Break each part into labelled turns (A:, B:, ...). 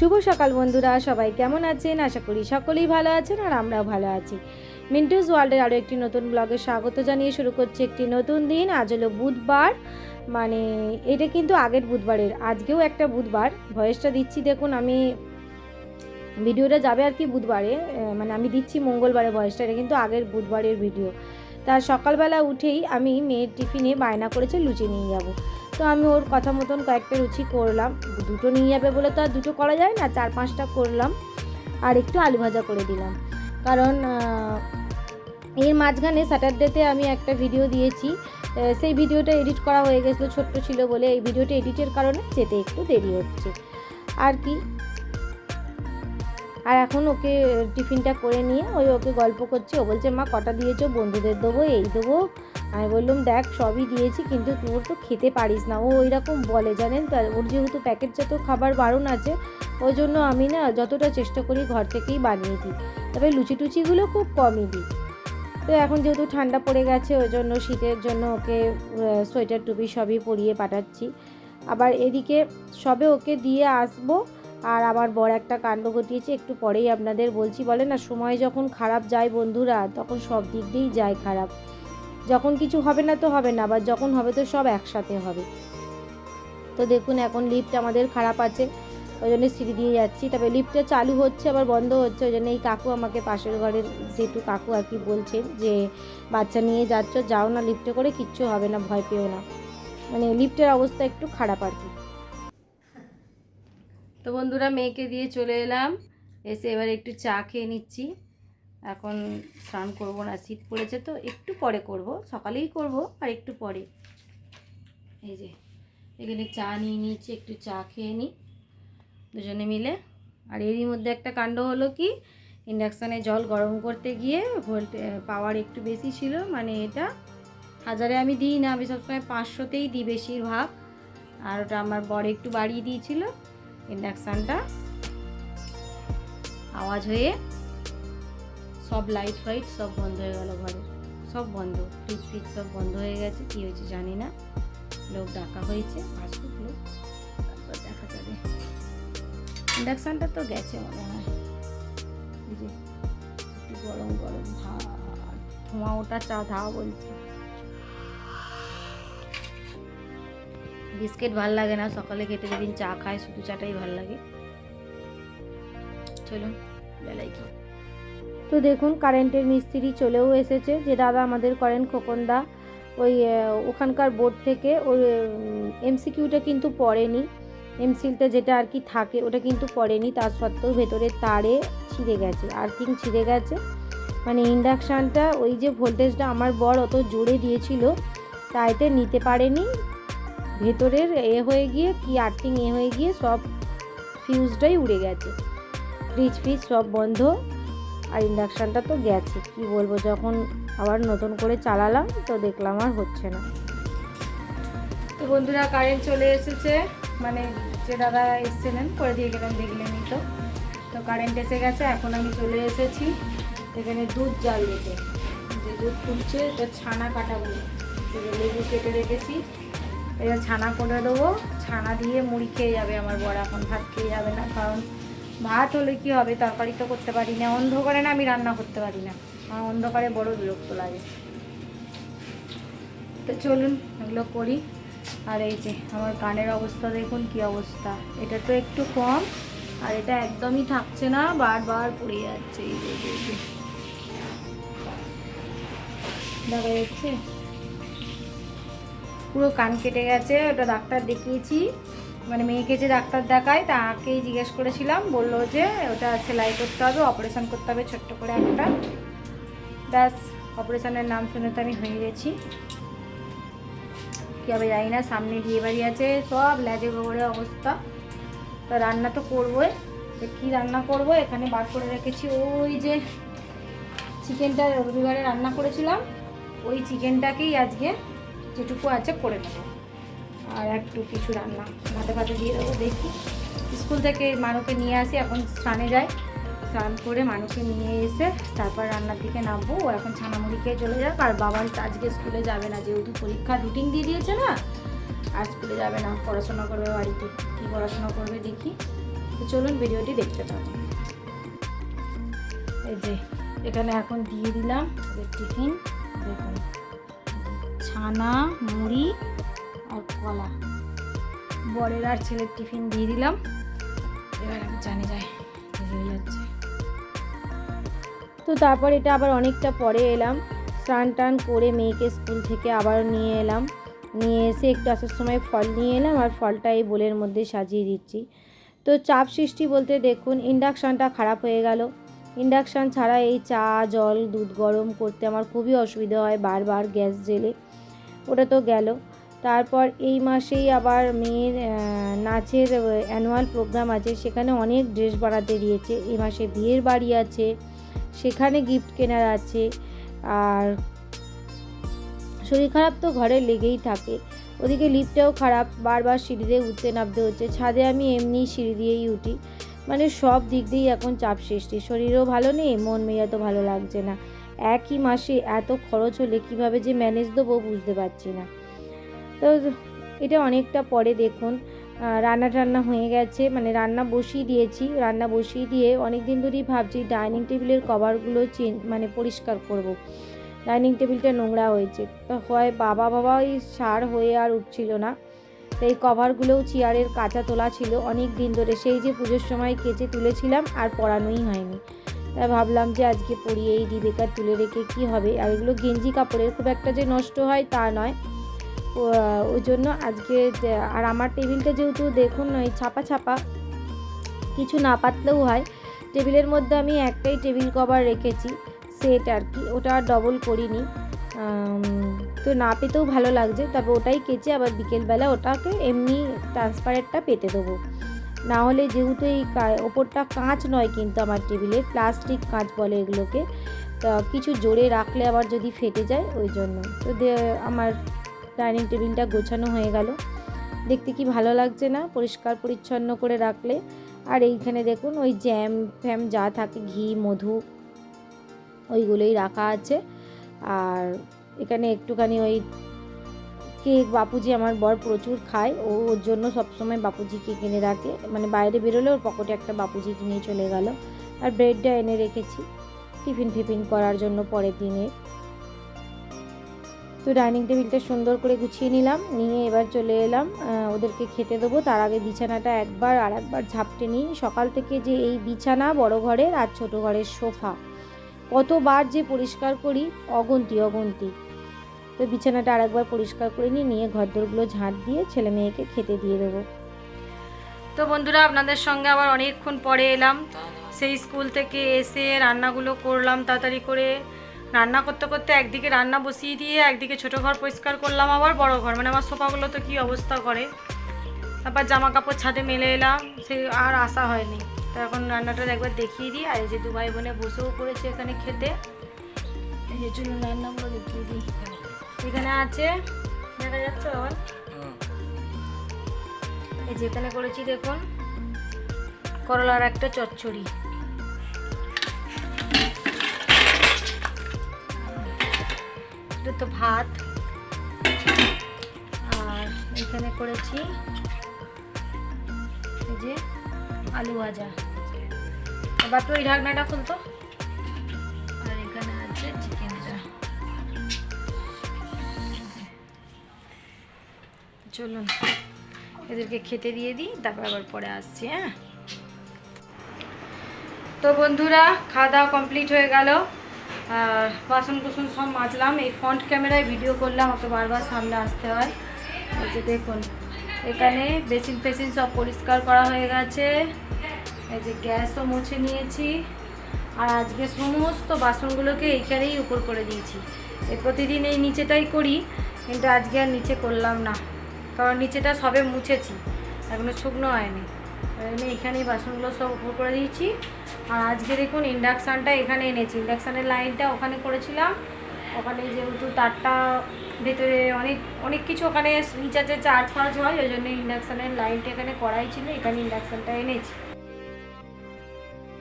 A: শুভ সকাল বন্ধুরা, সবাই কেমন আছেন? আশা করি সকলেই ভালো আছেন আর আমরাও ভালো আছি। মিন্টুস ওয়ার্ল্ডের আরও একটি নতুন ব্লগে স্বাগত জানিয়ে শুরু করছি একটি নতুন দিন। আজ হলো বুধবার মানে এটা কিন্তু আগের বুধবারের, আজকেও একটা বুধবার। ভয়েসটা দিচ্ছি, দেখুন, আমি ভিডিওটা যাবে আর কি বুধবারে মানে আমি দিচ্ছি মঙ্গলবারে ভয়েসটা, এটা কিন্তু আগের বুধবারের ভিডিও তা সকালবেলা উঠেই আমি মেয়ের টিফিনে বায়না করেছে লুচি নিয়ে যাব। তো আমি ওর কথা মতন কয়েকটা লুচি করলাম। দুটো নিয়ে যাবে বলে তো আর দুটো করা যায় না, চার পাঁচটা করলাম আর একটু আলু ভাজা করে দিলাম। কারণ এর মাঝখানে স্যাটারডেতে আমি একটা ভিডিও দিয়েছি সেই ভিডিওটা এডিট করা হয়ে গেছিল, ছোট্ট ছিল বলে। এই ভিডিওটা এডিটের কারণে যেতে একটু দেরি হচ্ছে। আর কি আর এখন ওকে টিফিনটা করে নিয়ে ওই ওকে গল্প করছে। ও বলছে, মা, কটা দিয়েছ? বন্ধুদের দেবো, এই দেবো। আমি বললাম, দেখ, সবই দিয়েছি, কিন্তু তোর তো খেতে পারিস না। ও ওই রকম বলে, জানেন তো? ওর যেহেতু প্যাকেটজাত খাবার বারণ আছে, ওই জন্য আমি না যতটা চেষ্টা করি ঘর থেকেই বানিয়ে দিই। তবে লুচি টুচিগুলো খুব কমই দিই। তো এখন যেহেতু ঠান্ডা পড়ে গেছে, ওই জন্য শীতের জন্য ওকে সোয়েটার টুপি সবই পরিয়ে পাঠাচ্ছি। আবার এদিকে সবে ওকে দিয়ে আসব আর আমার বড় একটা কাণ্ড ঘটিয়েছে, একটু পরেই আপনাদের বলছি, বলে না, সময় যখন খারাপ যায় বন্ধুরা, তখন সব দিক দিয়েই যায় খারাপ। যখন কিছু হবে না তো হবে না, আবার যখন হবে তো সব একসাথে হবে। তো দেখুন, এখন লিফট আমাদের খারাপ আছে, ওই জন্য সিঁড়ি দিয়ে যাচ্ছি। তবে লিফটটা চালু হচ্ছে, আবার বন্ধ হচ্ছে, ওই জন্য এই কাকু আমাকে পাশের ঘরের যেটু কাকু আর কি বলছেন যে, বাচ্চা নিয়ে যাচ্ছ, যাও না লিফটে করে কিচ্ছু হবে না, ভয় পেও না। মানে লিফটের অবস্থা একটু খারাপ আর কি। বন্ধুরা মেয়েকে দিয়ে চলে এলাম। এসে এবার একটু চা খেয়ে নিচ্ছি। এখন স্নান করব না, শীত পড়েছে তো, একটু পরে করব। সকালেই করব আর একটু পরে। এই যে, এখানে চা নিয়ে নিয়েছি, একটু চা খেয়ে নিই। দুজনে মিলে। আর এরই মধ্যে একটা কাণ্ড হলো কি, ইন্ডাকশানে জল গরম করতে গিয়ে ভোল্ট, পাওয়ার একটু বেশি ছিল। মানে এটা হাজারে আমি দিই না, আমি সবসময় পাঁচশোতেই দিই বেশিরভাগ। আর ওটা আমার বড় একটু বাড়িয়ে দিয়েছিল। ইন্ডাকশানটা। আওয়াজ হয়ে সব লাইট ফাইট সব বন্ধ হয়ে গেল ঘরে। সব বন্ধ। ফ্রিজ ফ্রিজ সব বন্ধ হয়ে গেছে। কী হয়েছে জানি না। লোক ডাকা হয়েছে। আসুক লোক তারপর দেখা যাবে। ইন্ডাকশানটা তো গেছে মনে হয়। যে গরম গরম ভাত ধোঁয়া ওটা চা ধাওয়া বলছে। বিস্কিট ভালো লাগে না, সকালে খেতে যেদিন চা খায় শুধু চাটাই ভালো লাগে। চলুন বেলাই খাও তো দেখুন, কারেন্টের মিস্ত্রি চলেও এসেছে, যে দাদা আমাদের করেন খোকনদা, ওই ওখানকার বোর্ড থেকে, ওই এমসিকিউটা কিন্তু পড়েনি। এমসিলটা যেটা আর কি থাকে, ওটা কিন্তু পড়েনি, তার সত্ত্বেও ভেতরে তারে ছিঁড়ে গেছে আর্থিং ছিঁড়ে গেছে। মানে ইন্ডাকশানটা, ওই যে ভোল্টেজটা আমার বর অত জোরে দিয়েছিল, তাইতে নিতে পারেনি ভেতরের এ হয়ে গিয়ে কি আর্থিং এ হয়ে গিয়ে সব ফিউজটাই উড়ে গেছে। ফ্রিজ ফ্রিজ সব বন্ধ। আর ইন্ডাকশানটা তো গেছে। কি বলব, যখন আবার নতুন করে চালালাম তো দেখলাম আর হচ্ছে না। তো বন্ধুরা কারেন্ট চলে এসেছে। মানে যে দাদা এসেছিলেন করে দিয়ে গেলাম দেখলেনই তো। তো কারেন্ট এসে গেছে, এখন আমি চলে এসেছি। এখানে দুধ জাল দিতে যে দুধ ফুটছে তো ছানা যে লেবু কেটে রেখেছি। এবার ছানা করে দেবো। ছানা দিয়ে মুড়ি খেয়ে যাবে আমার বড় এখন ভাত খেয়ে যাবে না, কারণ ভাত হলে কি হবে, তরকারি তো করতে পারি না। অন্ধকারে না আমি রান্না করতে পারি না। আমার অন্ধকারে বড় বিরক্ত লাগে। তো চলুন, এগুলো করি। আর এই যে আমার কানের অবস্থা, দেখুন কি অবস্থা। এটা তো একটু কম, আর এটা একদমই থাকছে না, বারবার পড়ে যাচ্ছে। এই যে। দেখা যাচ্ছে? পুরো কান কেটে গেছে, ওটা ডাক্তার দেখিয়েছি। মানে মেয়েকে যে ডাক্তার দেখায়, তাকেই জিজ্ঞেস করেছিলাম, বলল যে ওটা সেলাই করতে হবে, অপারেশন করতে হবে ছোট্ট করে একটা। ব্যাস, অপারেশনের নাম শুনে তো আমি হয়ে গেছি। কী হবে জানি না, সামনে বিয়ে বাড়ি আছে, সব ল্যাজে গোবরে অবস্থা। তো রান্না তো করবোই। তো কী রান্না করব? এখানে বার করে রেখেছি। ওই যে চিকেনটা রবিবারে রান্না করেছিলাম, ওই চিকেনটাকেই আজকে যেটুকু আছে করে নেব। আর একটু কিছু রান্না, ভাতে ভাতে দিয়ে দেবো, দেখি। স্কুল থেকে মানুকে নিয়ে আসি, এখন স্নানে যায়। স্নান করে মানুষকে নিয়ে এসে তারপর রান্নার দিকে নামবো। ও এখন ছানামুড়ি খেয়ে চলে যাক। আর বাবার আজকে স্কুলে যাবে না, যেহেতু পরীক্ষা রুটিন দিয়ে দিয়েছে না, আর স্কুলে যাবে না, পড়াশোনা করবে বাড়িতে। কী পড়াশোনা করবে দেখি। তো চলুন ভিডিওটি দেখতে থাকুন। এই যে, এখানে এখন দিয়ে দিলাম টিফিন। দেখুন। ছানা, মুড়ি আর কলা। বরের আর ছেলের টিফিন দিয়ে দিলাম। এবার আমি জানি যাই হয়ে যাচ্ছে। তো তারপর এটা আবার অনেকটা পরে এলাম। স্নান টান করে মেয়েকে স্কুল থেকে আবার নিয়ে এলাম। নিয়ে এসে একটু আসার সময় ফল নিয়ে এলাম আর ফলটা এই বোলের মধ্যে সাজিয়ে দিচ্ছি। তো চাপ সৃষ্টি বলতে দেখুন, ইন্ডাকশানটা খারাপ হয়ে গেল। ইন্ডাকশান ছাড়া এই চা, জল, দুধ গরম করতে আমার খুবই অসুবিধা হয়, বারবার গ্যাস জেলে। ওটা তো গেল। তারপর এই মাসেই আবার মেয়ের নাচের অ্যানুয়াল প্রোগ্রাম আছে। সেখানে অনেক ড্রেস বানাতে দিয়েছে। এই মাসে বিয়ের বাড়ি আছে। সেখানে গিফট কেনার আছে। আর শরীর খারাপ তো ঘরে লেগেই থাকে। ওদিকে লিফটটাও খারাপ। বারবার সিঁড়ি দিয়ে উঠতে নামতে হচ্ছে। ছাদে আমি এমনি সিঁড়ি দিয়েই উঠি। মানে সব দিক দিয়েই এখন চাপ সৃষ্টি। শরীরও ভালো নেই মন মেজাজও ভালো লাগছে না। একই মাসে এত খরচ হলে কীভাবে যে ম্যানেজ দেবো বুঝতে পারছি না। তো এটা অনেকটা পরে দেখুন রান্না টান্না হয়ে গেছে মানে রান্না বসিয়ে দিয়েছি, রান্না বসিয়ে দিয়ে অনেক দিন ধরেই ভাবছি ডাইনিং টেবিলের কভারগুলো চেঞ্জ মানে পরিষ্কার করব। ডাইনিং টেবিলটা নোংরা হয়েছে, তো হয় বাবা বাবা ওই সার হয়ে আর উঠছিল না। তো এই কভারগুলোও চেয়ারের কাঁচা তোলা ছিল অনেক দিন ধরে সেই যে পুজোর সময় কেচে তুলেছিলাম আর পরানোই হয়নি। তাই ভাবলাম যে আজকে পরিয়েই দিই বেকার তুলে রেখে কি হবে? আর এগুলো গেঞ্জি কাপড়ের খুব একটা যে নষ্ট হয় তা নয়। ওই জন্য আজকে আর আমার টেবিলটা যেহেতু দেখুন, ওই ছাপা ছাপা কিছু না পাতলেও হয়। টেবিলের মধ্যে আমি একটাই টেবিল কভার রেখেছি, সেট আর কি। ওটা আর ডবল করিনি। তো না পেতেও ভালো লাগছে, তবে ওটাই কেচে আবার বিকেলবেলা ওটাকে এমনি ট্রান্সপারেন্টটা পেতে দেবো। না হলে যেহেতু এই ওপরটা কাঁচ নয় কিন্তু আমার টেবিলে, প্লাস্টিক কাঁচ বলে এগুলোকে কিছু জোরে রাখলে আবার যদি ফেটে যায়, ওই জন্য। তো আমার ডাইনিং টেবিলটা গোছানো হয়ে গেল। দেখতে কি ভালো লাগছে না? পরিষ্কার পরিচ্ছন্ন করে রাখলে। আর এইখানে দেখুন, ওই জ্যাম ফ্যাম যা থাকে, ঘি, মধু, ওইগুলোই রাখা আছে। আর এখানে একটুখানি ওই কেক বাপুজি আমার বর প্রচুর খায়, ও ওর জন্য সবসময় বাপুজি কেক এনে রাখে। মানে বাইরে বেরোলে ওর পকেটে একটা বাপুজি কিনে চলে গেল। আর ব্রেডটা এনে রেখেছি, টিফিন ফিফিন করার জন্য পরের দিনে। তো ডাইনিং টেবিলটা সুন্দর করে গুছিয়ে নিলাম, নিয়ে এবার চলে এলাম। ওদেরকে খেতে দেবো। তার আগে বিছানাটা একবার আর একবার ঝাপটে নিই। সকাল থেকে যে এই বিছানা বড় ঘরের আর ছোট ঘরের সোফা, কতবার যে পরিষ্কার করি, অগন্তি অগন্তি। তো বিছানাটা আরেকবার পরিষ্কার করে নিয়ে নিয়ে ঘরদোরগুলো ঝাঁট দিয়ে ছেলে মেয়েকে খেতে দিয়ে দেবো। তো বন্ধুরা, আপনাদের সঙ্গে আবার অনেকক্ষণ পরে এলাম। সেই স্কুল থেকে এসে রান্নাগুলো করলাম তাড়াতাড়ি করে। রান্না করতে করতে একদিকে রান্না বসিয়ে দিয়ে, একদিকে ছোট ঘর পরিষ্কার করলাম আবার বড় ঘর। মানে আমার সোফাগুলো তো কী অবস্থা করে। তারপর জামা কাপড় ছাদে মেলে এলাম, সে আর আসা হয়নি। তো এখন রান্নাটা একবার দেখিয়ে দিই। আর যে দু ভাই বোনে বসেও পড়েছে এখানে খেতে। এই যে চলুন রান্নাগুলো দেখিয়ে দিই। এখানে আছে দেখা যাচ্ছে আবার এই যেখানে করেছি দেখুন করলার একটা চচ্চড়ি। এটা তো ভাত। আর এখানে করেছি এই যে আলু ভাজা। এবার তো এই ঢাকনাটা খুলতো। চলুন, এদেরকে খেতে দিয়ে দিই, তারপর আবার পরে আসছি হ্যাঁ? তো বন্ধুরা খাওয়া দাওয়া কমপ্লিট হয়ে গেল। আর বাসন কুসন সব মাজলাম। এই ফ্রন্ট ক্যামেরায় ভিডিও করলাম আমাকে বারবার সামনে আসতে হয়। এই যে দেখুন, এখানে বেসিন ফেসিন সব পরিষ্কার করা হয়ে গেছে। এই যে গ্যাসও মুছে নিয়েছি। আর আজকে সমস্ত বাসনগুলোকে এইখানেই উপর করে দিয়েছি। এ প্রতিদিন এই নিচেটাই করি, কিন্তু আজকে আর নিচে করলাম না। কারণ নিচেটা সবে মুছেছি, এখনও শুকনো হয়নি। জন্য এখানেই বাসনগুলো সব উপর করে দিয়েছি। আর আজকে দেখুন ইন্ডাকশানটা এখানে এনেছি। ইন্ডাকশানের লাইনটা ওখানে করেছিলাম। ওখানে যেহেতু তারটা ভেতরে অনেক অনেক কিছু ওখানে সুইচ আছে, চার্জ ফার্জ হয়, ওই জন্য ইন্ডাকশানের লাইনটা এখানে করাই ছিল। এখানে ইন্ডাকশানটা এনেছি।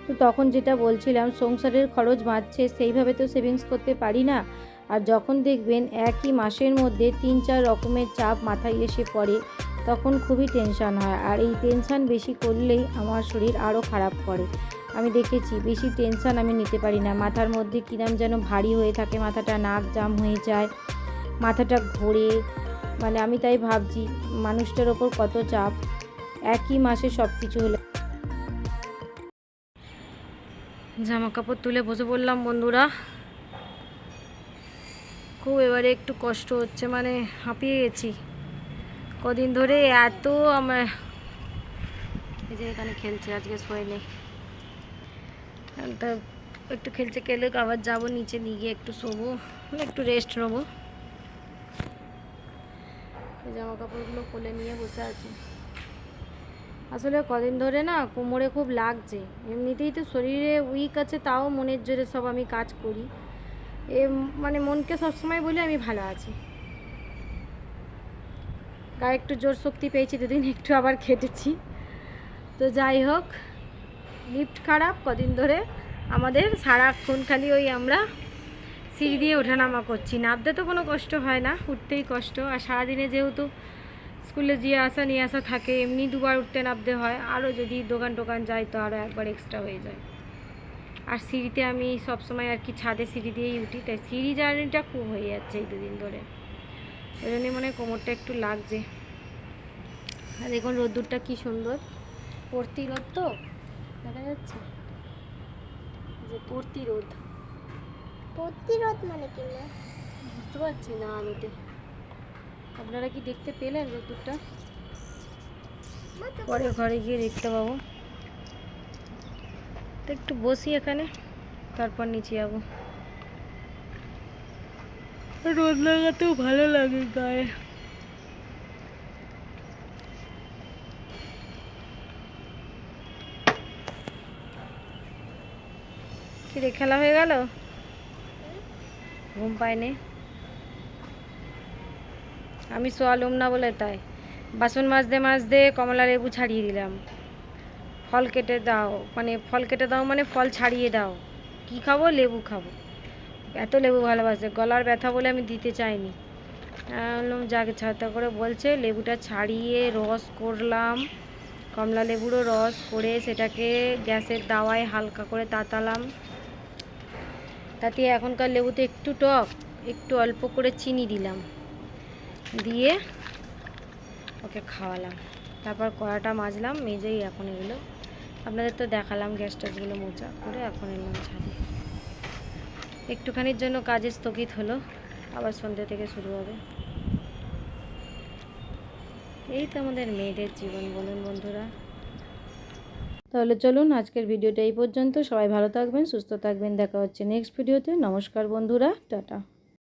A: তো তখন যেটা বলছিলাম, সংসারের খরচ বাঁচছে, সেইভাবে তো সেভিংস করতে পারি না। আর যখন দেখবেন একই মাসের মধ্যে তিন চার রকমের চাপ মাথায় এসে পড়ে, তখন খুবই টেনশান হয়। আর এই টেনশান বেশি করলেই আমার শরীর আরও খারাপ করে। আমি দেখেছি, বেশি টেনশান আমি নিতে পারি না। মাথার মধ্যে কিরাম যেন ভারী হয়ে থাকে, মাথাটা নাক জাম হয়ে যায়, মাথাটা ঘোরে। মানে আমি তাই ভাবছি, মানুষটার ওপর কত চাপ। একই মাসে সব কিছু হলে জামা কাপড় তুলে বসে পড়লাম বন্ধুরা। খুব এবারে একটু কষ্ট হচ্ছে মানে হাঁপিয়ে গেছি। কদিন ধরে এত আমার এই যে এখানে খেলছে, আজকে শোয় নেই। একটু খেলছে খেলে আবার যাব নিচে নিয়ে গিয়ে একটু শোবো, একটু রেস্ট নেব। জামা কাপড়গুলো কোলে নিয়ে বসে আছি। আসলে কদিন ধরে না কোমরে খুব লাগছে। এমনিতেই তো শরীরে উইক আছে, তাও মনের জোরে সব আমি কাজ করি। এ মানে মনকে সবসময় বলি আমি ভালো আছি। গায়ে একটু জোর শক্তি পেয়েছি, দুদিন একটু আবার খেটেছি। তো যাই হোক লিফট খারাপ, কদিন ধরে আমাদের সারাক্ষণ খালি ওই আমরা সিঁড়ি দিয়ে ওঠানামা করছি। নামতে তো কোনো কষ্ট হয় না, উঠতেই কষ্ট। আর সারাদিনে যেহেতু স্কুলে দিয়ে আসা নিয়ে আসা থাকে, এমনি দুবার উঠতে নামতে হয়। আরও যদি দোকান টোকান যায় তো আরও একবার এক্সট্রা হয়ে যায়। আর সিঁড়িতে আমি সবসময় আর কি ছাদে সিঁড়ি দিয়েই উঠি তাই সিঁড়ি জার্নিটা খুব হয়ে যাচ্ছে এই দুদিন ধরে। ওই জন্যই মনে কোমরটা একটু লাগছে। আর দেখুন রোদ্দুরটা কি সুন্দর। পড়তি রোদ তো দেখা যাচ্ছে? যে পড়তি রোদ।
B: প্রতিরোধ মানে কি না
A: বুঝতে পারছি না আলোতে আপনারা কি দেখতে পেলেন রোদ্দুরটা? পরে ঘরে গিয়ে দেখতে পাবো। তো একটু বসি এখানে তারপর নিচে যাব। রোদ লাগাতেও ভালো লাগে গায়ে। কি রে খেলা হয়ে গেল? ঘুম পায়নি। আমি শোয়ালুম না বলে তাই। বাসন মাজতে মাজতে কমলা লেবু ছাড়িয়ে দিলাম। ফল কেটে দাও মানে ফল কেটে দাও মানে ফল ছাড়িয়ে দাও। কি খাব? লেবু খাব। এত লেবু ভালোবাসে, গলার ব্যথা বলে আমি দিতে চাইনি। বললাম, যাকে, ছাতা করে বলছে, লেবুটা ছাড়িয়ে রস করলাম, কমলা লেবুরও রস করে সেটাকে গ্যাসের দাওয়ায় হালকা করে তাতালাম। তাতে এখনকার লেবুতে একটু টক, একটু অল্প করে চিনি দিলাম। দিয়ে ওকে খাওয়ালাম। তারপর কড়াটা মাজলাম, মেজেই এখন এগুলো। আপনাদের তো দেখালাম গ্যাস ট্যাসগুলো মোচা করে এখন এলাম ছাদে একটুখানির জন্য কাজে স্থগিত হলো, আবার সন্ধ্যে থেকে শুরু হবে। এই তো আমাদের মেয়েদের জীবন, বলুন বন্ধুরা। তাহলে চলুন, আজকের ভিডিওটা এই পর্যন্ত। সবাই ভালো থাকবেন, সুস্থ থাকবেন। দেখা হচ্ছে নেক্সট ভিডিওতে নমস্কার বন্ধুরা, টাটা।